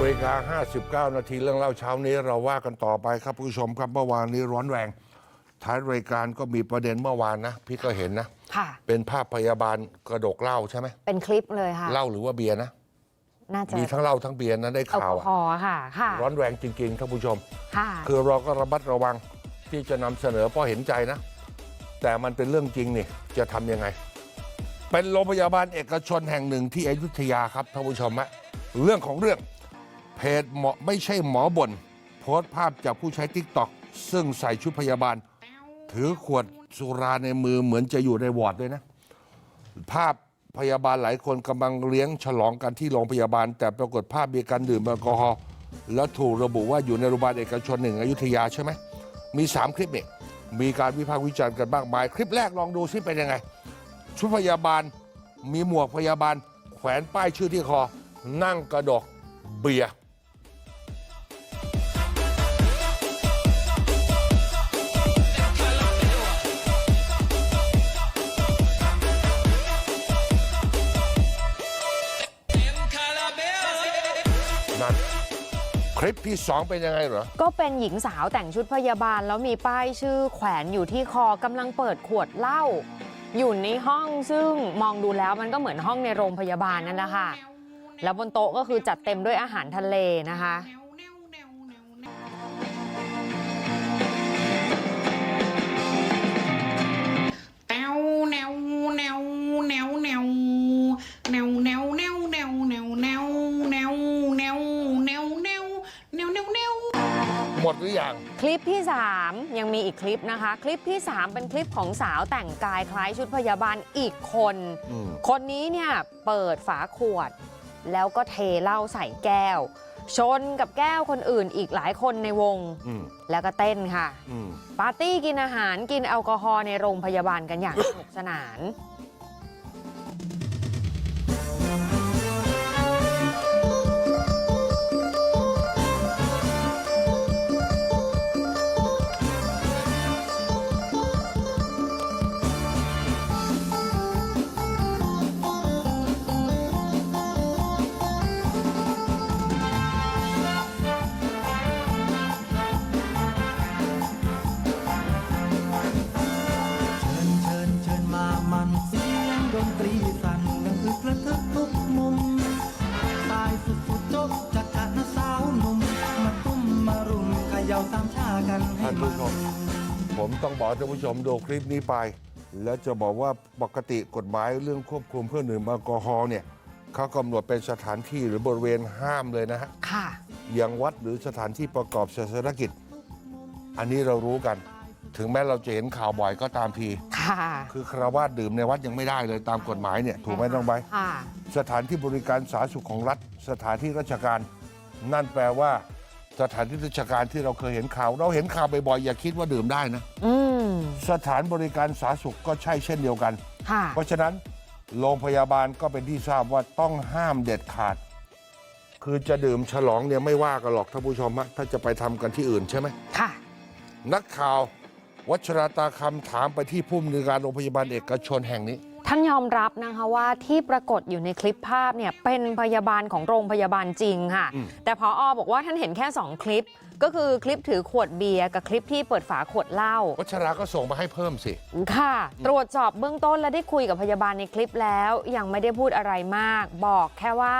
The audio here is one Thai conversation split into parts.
เวลา 59 นาทีเรื่องเล่าเช้านี้เราว่ากันต่อไปครับผู้ชมครับเมื่อวานนี้ร้อนแรง ท้ายรายการก็มีประเด็นเมื่อวานนะ พี่ก็เห็นนะ ค่ะ เป็นภาพพยาบาลกระดกเหล้าใช่ไหมเป็นคลิปเลยค่ะเหล้าหรือว่าเบียร์นะ น่าจะมีทั้งเหล้าทั้งเบียร์นะได้แอลข่าวกออะฮอล์ค่ะ ค่ะ ร้อนแรงจริงๆท่านผู้ชม ค่ะ คือเราก็ระมัดระวังที่จะนำเสนอเพราะเห็นใจนะ แต่มันเป็นเรื่องจริงนี่จะทำยังไง เป็นโรงพยาบาลเอกชนแห่งหนึ่งที่อยุธยาครับท่านผู้ชมฮะเรื่องของเรื่อง เพจหมอไม่ใช่หมอบน่นโพสต์ภาพจากผู้ใช้ทิกตอกซึ่งใส่ชุดพยาบาล ถือขวดสุราในมือเหมือนจะอยู่ในวอร์ดด้วยนะ ภาพพยาบาลหลายคนกำลังเลี้ยงฉลองกันที่โรงพยาบาล แต่ปรากฏภาพมีการดื่มแอลกอฮอล์แล้วถูกระบุว่าอยู่ในโรงพยาบาลเอกชนหนึ่งอยุธยาใช่ไหม มี 3 คลิปเนี่ยมีการวิพากษ์วิจารณ์กันมากมาย คลิปแรกลองดูซิเป็นยังไง ชุดพยาบาลมีหมวกพยาบาล แขวนป้ายชื่อที่คอ นั่งกระดกเบียร์ นั่นคลิปที่สองเป็นยังไงเหรอ ก็เป็นหญิงสาวแต่งชุดพยาบาล แล้วมีป้ายชื่อแขวนอยู่ที่คอกำลังเปิดขวดเหล้าอยู่ในห้องซึ่งมองดูแล้วมันก็เหมือนห้องในโรงพยาบาลนั่นแหละค่ะ แล้วบนโต๊ะก็คือจัดเต็มด้วยอาหารทะเลนะคะ หมดหรือยัง คลิปที่ 3 ยังมีอีกคลิปนะคะ คลิปที่ 3 เป็นคลิปของสาวแต่งกายคล้ายชุดพยาบาลอีกคน อืม คนนี้เนี่ยเปิดฝาขวด แล้วก็เทเหล้าใส่แก้ว ชนกับแก้วคนอื่นอีกหลายคนในวง อืมแล้วก็เต้นค่ะ อืมปาร์ตี้กินอาหารกินแอลกอฮอล์ในโรงพยาบาลกันอย่างสนุกสนาน งดนตรีสั่นดังอึกระทึกทุกมุมตายสุดสุดจบจักรนะสาวหนุ่มมาตุ้มมารุมเขย่าสามชากันให้ท่านมัผู้นชมผมต้องบอกท่านผู้ชมดูคลิปนี้ไป แล้วจะบอกว่าปกติกฎหมายเรื่องควบคุมเพื่อดื่มแอลกอฮอล์เนี่ยเขากำหนดเป็นสถานที่หรือบริเวณห้ามเลยนะฮะค่ะ อย่างวัดหรือสถานที่ประกอบศาสนกิจ อันนี้เรารู้กัน ถึงแม้เราจะเห็นข่าวบ่อยก็ตามที ค่ะคือคารวาสดื่มในวัดยังไม่ได้เลยตามกฎหมายเนี่ยถูกไหมต้องไปค่ะสถานที่บริการสาธารณสุขของรัฐ สถานที่ราชการ นั่นแปลว่า สถานที่ราชการที่เราเคยเห็นข่าว เราเห็นข่าวบ่อยๆอย่าคิดว่าดื่มได้นะ อืมสถานบริการสาธารณสุขก็ใช่เช่นเดียวกัน ค่ะ เพราะฉะนั้นโรงพยาบาลก็เป็นที่ทราบว่าต้องห้ามเด็ดขาด คือจะดื่มฉลองเนี่ยไม่ว่ากันหรอกท่านผู้ชมฮะถ้าจะไปทำกันที่อื่นใช่ไหม ค่ะ นักข่าว วัชราตาคำถามไปที่ผู้อำนวยการโรงพยาบาลเอกชนแห่งนี้ท่านยอมรับนะคะว่าที่ปรากฏอยู่ในคลิปภาพเนี่ยเป็นพยาบาลของโรงพยาบาลจริงค่ะอืมแต่พออบอกว่าท่านเห็นแค่ 2 คลิป ก็คือคลิปถือขวดเบียร์กับคลิปที่เปิดฝาขวดเหล้าวัชราก็ส่งมาให้เพิ่มสิ ค่ะ ตรวจสอบเบื้องต้นและได้คุยกับพยาบาลในคลิปแล้ว ยังไม่ได้พูดอะไรมาก บอกแค่ว่า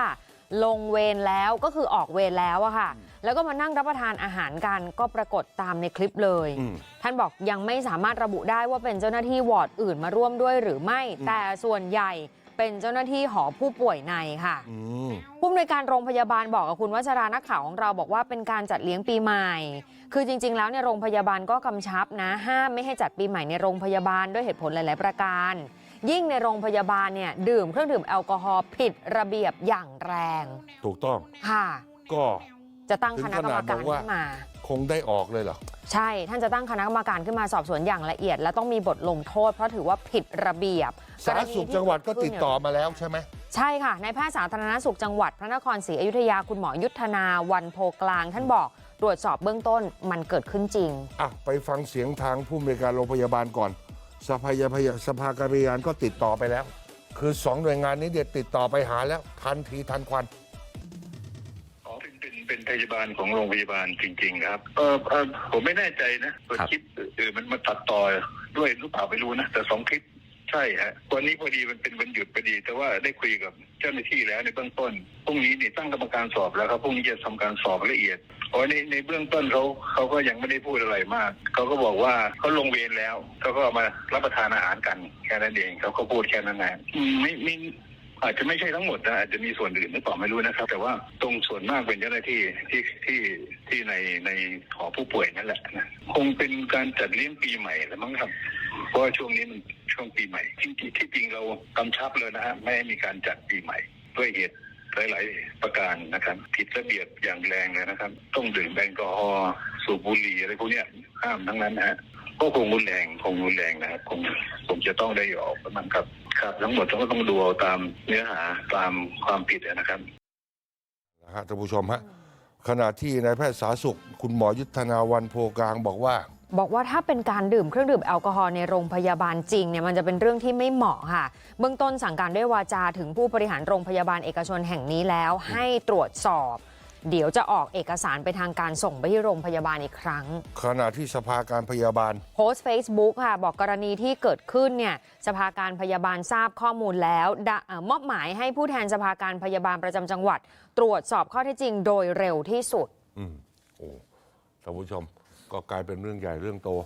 ลงเวรแล้วก็คือออกเวรแล้วอะค่ะ แล้วก็มานั่งรับประทานอาหารกันก็ปรากฏตามในคลิปเลยอืมท่านบอกยังไม่สามารถระบุได้ว่าเป็นเจ้าหน้าที่วอร์ดอื่นมาร่วมด้วยหรือไม่ แต่ส่วนใหญ่เป็นเจ้าหน้าที่หอผู้ป่วยในค่ะอืมผู้อำนวยการโรงพยาบาลบอกกับคุณวัชรานักข่าวของเราบอกว่าเป็นการจัดเลี้ยงปีใหม่ คือจริง ๆ แล้วเนี่ยโรงพยาบาลก็กำชับนะ ห้ามไม่ให้จัดปีใหม่ในโรงพยาบาลด้วยเหตุผลหลาย ๆ ประการ ยิ่งในโรงพยาบาลเนี่ยดื่มเครื่องดื่มแอลกอฮอล์ผิดระเบียบอย่างแรง ถูกต้องค่ะ ก็ จะตั้งคณะกรรมการถึงขนาดบอกว่าขึ้นมา คงได้ออกเลยเหรอ ใช่ ท่านจะตั้งคณะกรรมการขึ้นมาสอบสวนอย่างละเอียด และต้องมีบทลงโทษ เพราะถือว่าผิดระเบียบสาธารณสุขจังหวัดก็ติดต่อมาแล้วใช่ไหมใช่ค่ะในายแพทย์สาธารณสุขจังหวัดพระนครศรีอยุธยาคุณหมอยุทธนาวันโพกลาง ท่านบอกตรวจสอบเบื้องต้นมันเกิดขึ้นจริงอะไปฟังเสียงทางผู้อำนวยการโรงพยาบาลก่อน สภายาพยาสภาการยานก็ติดต่อไปแล้ว คือสองหน่วยงานนี้เด็ดติดต่อไปหาแล้วทันทีทันควัน พยาบาลของโรงพยาบาลจริง ๆ ครับเออเออผมไม่แน่ใจนะว่าคลิปเออมันมาตัดต่อด้วยหรือเปล่าไม่รู้นะแต่สองคลิปใช่ฮะวันนี้พอดีมันเป็นวันหยุดพอดี แต่ว่าได้คุยกับเจ้าหน้าที่แล้วในเบื้องต้นพรุ่งนี้นี่ตั้งกรรมการสอบแล้วครับพรุ่งนี้จะทำการสอบละเอียดเพราะในในเบื้องต้นเขาเขาก็ยังไม่ได้พูดอะไรมากเขาก็บอกว่าเขาลงเวรแล้วเขาก็มารับประทานอาหารกันแค่นั้นเองเขาก็พูดแค่นั้นแหละอืมไม่ไม่ อาจจะไม่ใช่ทั้งหมดนะอาจจะมีส่วนอื่นหรือเปล่าไม่รู้นะครับ แต่ว่าตรงส่วนมากเป็นเจ้าหน้าที่ที่ที่ที่ในในหอผู้ป่วยนั่นแหละนะคงเป็นการจัดเลี้ยงปีใหม่แล้วมั้งครับเพราะช่วงนี้มันช่วงปีใหม่จริงๆที่จริงเรากำชับเลยนะฮะไม่ให้มีการจัดปีใหม่ด้วยเหตุหลาย ๆ ประการนะครับผิดระเบียบอย่างแรงเลยนะครับ ต้องดื่มแอลกอฮอล์สูบบุหรี่อะไรพวกนี้ห้ามทั้งนั้นฮะ ก็คงรุนแรงคงรุนแรงนะครับคงคงจะต้องได้ออกประมาณครับครับ ทั้งหมดก็ต้องดูเอาตามเนื้อหาตามความผิดนะครับนะฮะท่านผู้ชมฮะขณะที่นายแพทย์สาธารณสุข คุณหมอยุทธนาวันโพกลางบอกว่า บอกว่าถ้าเป็นการดื่มเครื่องดื่มแอลกอฮอล์ในโรงพยาบาลจริงเนี่ยมันจะเป็นเรื่องที่ไม่เหมาะค่ะ เบื้องต้นสั่งการด้วยวาจาถึงผู้บริหารโรงพยาบาลเอกชนแห่งนี้แล้วให้ตรวจสอบ เดี๋ยวจะออกเอกสารไปทางการส่งไปที่โรงพยาบาลอีกครั้ง ขณะที่สภาการพยาบาล โพสต์ Facebook ค่ะ บอกกรณีที่เกิดขึ้นเนี่ยสภาการพยาบาลทราบข้อมูลแล้วดะเอ่อมอบหมายให้ผู้แทนสภาการพยาบาลประจำจังหวัด ตรวจสอบข้อเท็จจริงโดยเร็วที่สุด อืมโอ้ท่านผู้ชมก็กลายเป็นเรื่องใหญ่เรื่องโต